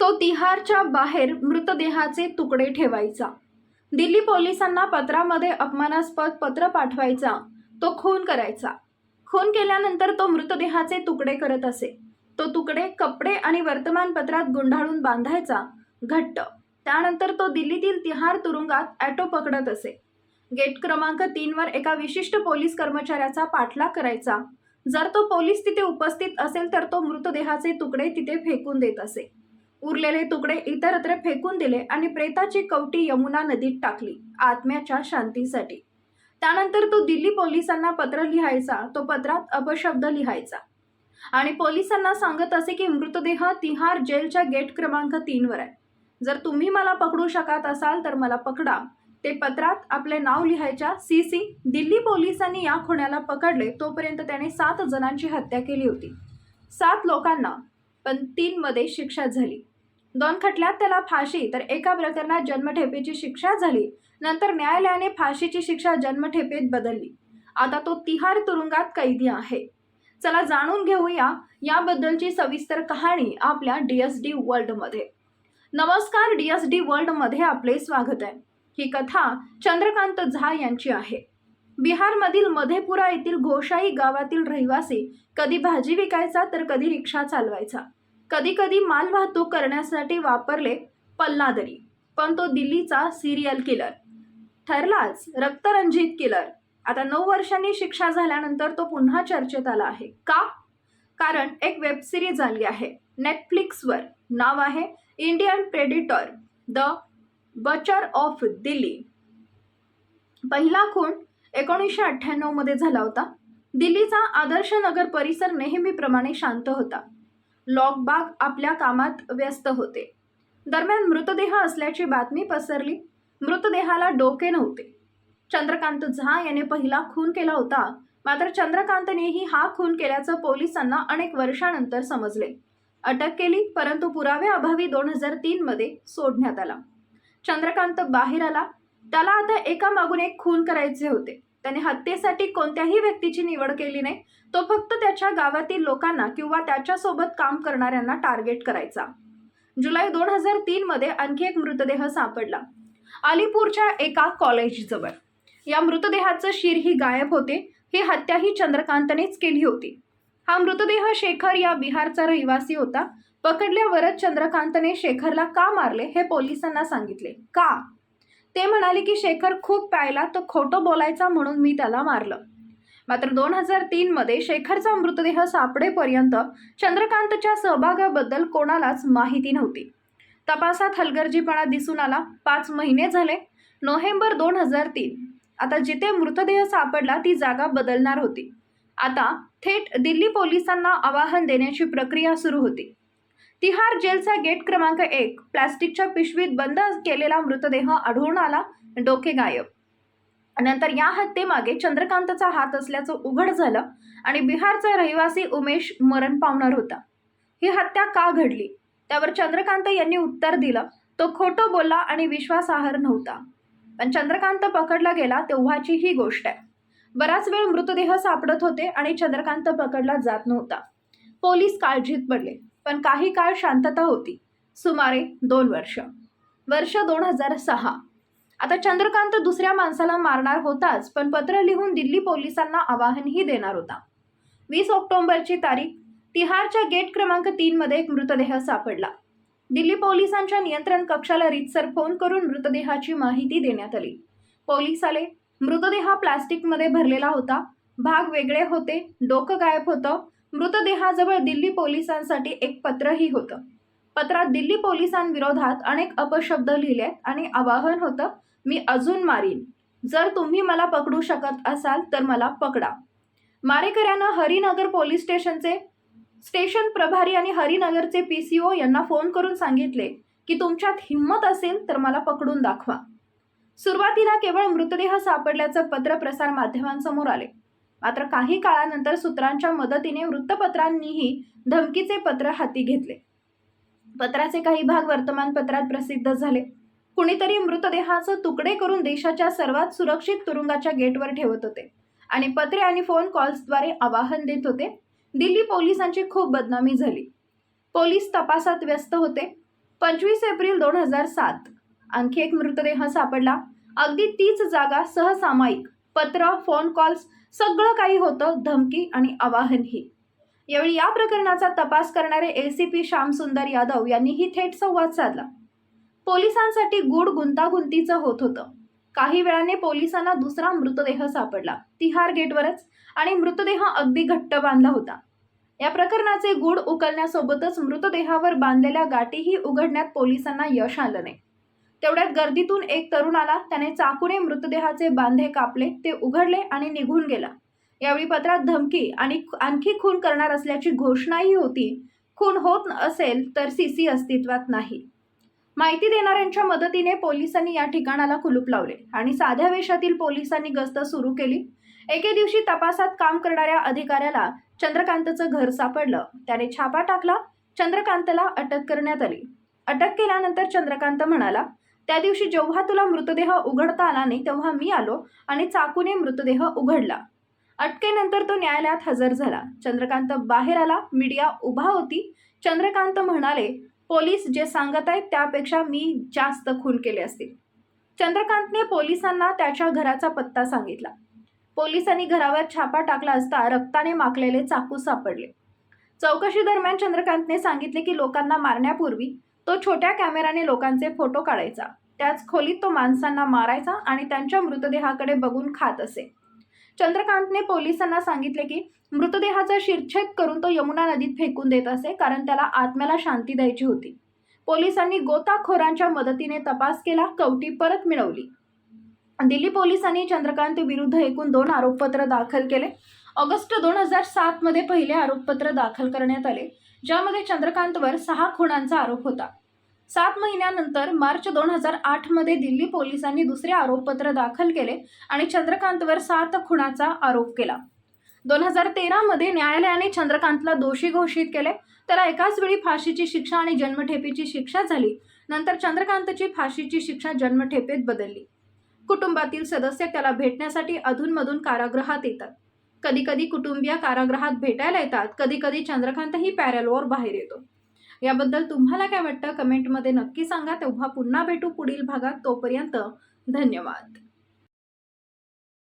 तो तिहारच्या बाहेर मृतदेहाचे तुकडे ठेवायचा. दिल्ली पोलिसांना पत्रामध्ये अपमानास्पद पत्र पाठवायचा तो खून करायचा. खून केल्यानंतर तो मृतदेहाचे तुकडे करत असे. तो तुकडे कपडे आणि वर्तमानपत्रात गुंडाळून बांधायचा घट्ट. त्यानंतर तो दिल्लीतील तिहार तुरुंगात ॲटो पकडत असे. गेट क्रमांक तीनवर एका विशिष्ट पोलीस कर्मचाऱ्याचा पाठलाग करायचा. जर तो पोलीस तिथे उपस्थित असेल तर तो मृतदेहाचे तुकडे तिथे फेकून देत असे. उरलेले तुकडे इतरत्र फेकून दिले आणि प्रेताची कवटी यमुना नदीत टाकली आत्म्याच्या शांतीसाठी. त्यानंतर तो दिल्ली पोलिसांना पत्र लिहायचा तो पत्रात अपशब्द लिहायचा. आणि पोलिसांना सांगत असे की मृतदेह तिहार जेलच्या गेट क्रमांक तीनवर आहे. जर तुम्ही मला पकडू शकत असाल तर मला पकडा. ते पत्रात आपले नाव लिहायच्या सी सी दिल्ली पोलिसांनी या खुण्याला पकडले तोपर्यंत त्याने सात जणांची हत्या केली होती. सात लोकांना पण तीनमध्ये शिक्षा झाली. दोन खटल्यात त्याला फाशी तर एका प्रकरणात जन्मठेपेची शिक्षा झाली. नंतर न्यायालयाने फाशीची शिक्षा जन्मठेपेत बदलली. आता तो तिहार तुरुंगात कैदी आहे. चला जाणून घेऊया याबद्दलची सविस्तर कहाणी आपल्या डी एस डी वर्ल्डमध्ये. नमस्कार डी एस डी वर्ल्डमध्ये आपले स्वागत आहे. ही कथा चंद्रकांत झा यांची आहे. बिहारमधील मधेपुरा येथील घोषाई गावातील रहिवासी कधी भाजी विकायचा तर कधी रिक्षा चालवायचा. कधी कधी माल वाहतूक करण्यासाठी वापरले पल्लादरी पण तो दिल्लीचा सिरियल किलर ठरलाच रक्तरंजित किलर आता नऊ वर्षांनी शिक्षा झाल्यानंतर तो पुन्हा चर्चेत आला आहे. का? कारण एक वेब सिरीज आली आहे. नेटफ्लिक्सवर नाव आहे Indian predator the butcher of Delhi पहिला खून एकोणीसशे अठ्ठ्याण्णवमध्ये झाला होता. दिल्लीचा आदर्श नगर परिसर नेहमीप्रमाणे शांत होता. लॉकबाग आपल्या कामात व्यस्त होते. दरम्यान मृतदेह असल्याची बातमी पसरली. मृतदेहाला डोके नव्हते. चंद्रकांत झा याने पहिला खून केला होता. मात्र चंद्रकांतनेही हा खून केल्याचं पोलिसांना अनेक वर्षानंतर समजले. अटक केली परंतु पुरावे अभावी दोन हजार तीनमध्ये सोडण्यात आला. चंद्रकांत बाहेर आला. त्याला आता एका मागून एक खून करायचे होते. त्याने हत्येसाठी कोणत्याही व्यक्तीची निवड केली नाही. तो फक्त त्याच्या गावातील लोकांना किंवा त्याच्यासोबत काम करणाऱ्यांना टार्गेट करायचा. जुलै दोन हजार तीनमध्ये आणखी एक मृतदेह सापडला. अलीपूरच्या एका कॉलेजजवळ या मृतदेहाचं शिर ही गायब होते. ही हत्या ही चंद्रकांतनेच केली होती. हा मृतदेह शेखर या बिहारचा रहिवासी होता. पकडल्यावरच चंद्रकांतने शेखरला का मारले हे पोलिसांना सांगितले. का? ते म्हणाले की शेखर खूप प्यायला तो खोटं बोलायचा म्हणून मी त्याला मारलं. मात्र दोन हजार तीनमध्ये शेखरचा मृतदेह सापडेपर्यंत चंद्रकांतच्या सहभागाबद्दल कोणालाच माहिती नव्हती. तपासात हलगर्जीपणा दिसून आला. पाच महिने झाले. नोव्हेंबर दोन हजार तीन. आता जिथे मृतदेह सापडला ती जागा बदलणार होती. आता थेट दिल्ली पोलिसांना आवाहन देण्याची प्रक्रिया सुरू होती. तिहार जेलचा गेट क्रमांक एक. प्लास्टिकच्या पिशवीत बंद केलेला मृतदेह आढळून आला. डोके गायब. नंतर या हत्येमागे चंद्रकांतचा हात असल्याचं उघड झालं आणि बिहारचा रहिवासी उमेश मरण पावणार होता. ही हत्या का घडली? त्यावर चंद्रकांत यांनी उत्तर दिलं. तो खोटं बोलला आणि विश्वासार्ह नव्हता. पण चंद्रकांत पकडला गेला तेव्हाची ही गोष्ट आहे. बराच वेळ मृतदेह सापडत होते आणि चंद्रकांत पकडला जात नव्हता. पोलीस काळजीत पडले. पण काही काळ शांतता होती. सुमारे दोन वर्ष. वर्ष दोन हजार सहा. आता चंद्रकांत दुसऱ्या माणसाला मारणार होताच पण पत्र लिहून दिल्ली पोलिसांना आवाहनही देणार होता. वीस ऑक्टोबरची तारीख तिहारच्या गेट क्रमांक तीनमध्ये एक मृतदेह सापडला. दिल्ली पोलिसांच्या नियंत्रण कक्षाला रितसर फोन करून मृतदेहाची माहिती देण्यात आली. पोलीस आले. मृतदेह प्लास्टिकमध्ये भरलेला होता. भाग वेगळे होते. डोकं गायब होतं. मृतदेहाजवळ दिल्ली पोलिसांसाठी एक पत्रही होतं. पत्रात दिल्ली पोलिसांविरोधात अनेक अपशब्द लिहिले आणि आवाहन होतं मी अजून मारीन. जर तुम्ही मला पकडू शकत असाल तर मला पकडा. मारेकऱ्यानं हरिनगर पोलीस स्टेशनचे स्टेशन प्रभारी आणि हरिनगरचे पी सी ओ यांना फोन करून सांगितले की तुमच्यात हिंमत असेल तर मला पकडून दाखवा. सुरुवातीला केवळ मृतदेह सापडल्याचं पत्र प्रसार माध्यमांसमोर आले. मात्र काही काळानंतर सूत्रांच्या मदतीने वृत्तपत्रांनीही धमकीचे पत्र हाती घेतले. पत्राचे काही भाग वर्तमानपत्रात प्रसिद्ध झाले. कुणीतरी मृतदेहाचं तुकडे करून देशाच्या सर्वात सुरक्षित तुरुंगाच्या गेटवर ठेवत होते आणि पत्रे आणि फोन कॉल्सद्वारे आवाहन देत होते. दिल्ली पोलिसांची खूप बदनामी झाली. पोलीस तपासात व्यस्त होते. पंचवीस एप्रिल दोन हजार सात आणखी एक मृतदेह सापडला. अगदी तीच जागा सहसामायिक पत्र फोन कॉल्स सगळं काही होतं धमकी आणि आवाहनही. यावेळी या प्रकरणाचा तपास करणारे A C P Shyamsundar Yadav यांनीही थेट संवाद साधला. पोलिसांसाठी गुढ गुंतागुंतीचं होत होतं. काही वेळाने पोलिसांना दुसरा मृतदेह सापडला. तिहार गेटवरच आणि मृतदेह अगदी घट्ट बांधला होता. या प्रकरणाचे गूढ उकलण्यासोबतच मृतदेहावर बांधलेल्या गाठीही उघडण्यात पोलिसांना यश आलं नाही. तेवढ्यात गर्दीतून एक तरुण आला. त्याने चाकूने मृतदेहाचे बांधे कापले. ते उघडले आणि निघून गेला. यावेळी पत्रात धमकी आणि आणखी खून करणार असल्याची घोषणाही होती. खून होत असेल तर सीसी अस्तित्वात नाही. माहिती देणाऱ्यांच्या मदतीने पोलिसांनी या ठिकाणाला कुलूप लावले आणि साध्या वेशातील पोलिसांनी गस्त सुरू केली. एके दिवशी तपासात काम करणाऱ्या अधिकाऱ्याला चंद्रकांतचं घर सापडलं. त्याने छापा टाकला. चंद्रकांतला अटक करण्यात आली. अटक केल्यानंतर चंद्रकांत म्हणाला त्या दिवशी जेव्हा तुला मृतदेह उघडता आला नाही तेव्हा मी आलो आणि चाकूने मृतदेह उघडला. अटकेनंतर तो न्यायालयात हजर झाला. चंद्रकांत बाहेर आला. मीडिया उभा होती. चंद्रकांत म्हणाले पोलीस जे सांगत आहेत त्यापेक्षा मी जास्त खून केले असतील. चंद्रकांतने पोलिसांना त्याच्या घराचा पत्ता सांगितला. पोलिसांनी घरावर छापा टाकला असता रक्ताने माखलेले चाकू सापडले. चौकशी दरम्यान चंद्रकांतने सांगितले की लोकांना मारण्यापूर्वी तो छोट्या कॅमेराने लोकांचे फोटो काढायचा. त्याच खोलीत तो माणसांना मारायचा आणि त्यांच्या मृतदेहाकडे बघून खात असे. चंद्रकांतने पोलिसांना सांगितले की मृतदेहाचा शिरछेद करून तो यमुना नदीत फेकून देत असे कारण त्याला आत्म्याला शांती द्यायची होती. पोलिसांनी गोताखोरांच्या मदतीने तपास केला कवटी परत मिळवली. दिल्ली पोलिसांनी चंद्रकांत विरुद्ध एकूण दोन आरोपपत्र दाखल केले. ऑगस्ट दोन हजार सातमध्ये पहिले आरोपपत्र दाखल करण्यात आले. ज्यामध्ये चंद्रकांतवर सहा खुणांचा आरोप होता. सात महिन्यानंतर मार्च दोन हजार आठमध्ये दिल्ली पोलिसांनी दुसरे आरोपपत्र दाखल केले आणि चंद्रकांतवर सात खुणाचा आरोप केला. दोन हजार तेरामध्ये न्यायालयाने चंद्रकांतला दोषी घोषित केले. त्याला एकाच वेळी फाशीची शिक्षा आणि जन्मठेपेची शिक्षा झाली. नंतर चंद्रकांतची फाशीची शिक्षा जन्मठेपेत बदलली. कुटुंबातील सदस्य त्याला भेटण्यासाठी अधूनमधून कारागृहात येतात. कधी कधी कुटुंबीय कारागृहात भेटायला येतात कधी कधी चंद्रकांतही पॅरलवर बाहेर येतो. याबद्दल तुम्हाला काय वाटतं? कमेंटमध्ये नक्की सांगा. तेव्हा पुन्हा भेटू पुढील भागात. तोपर्यंत धन्यवाद.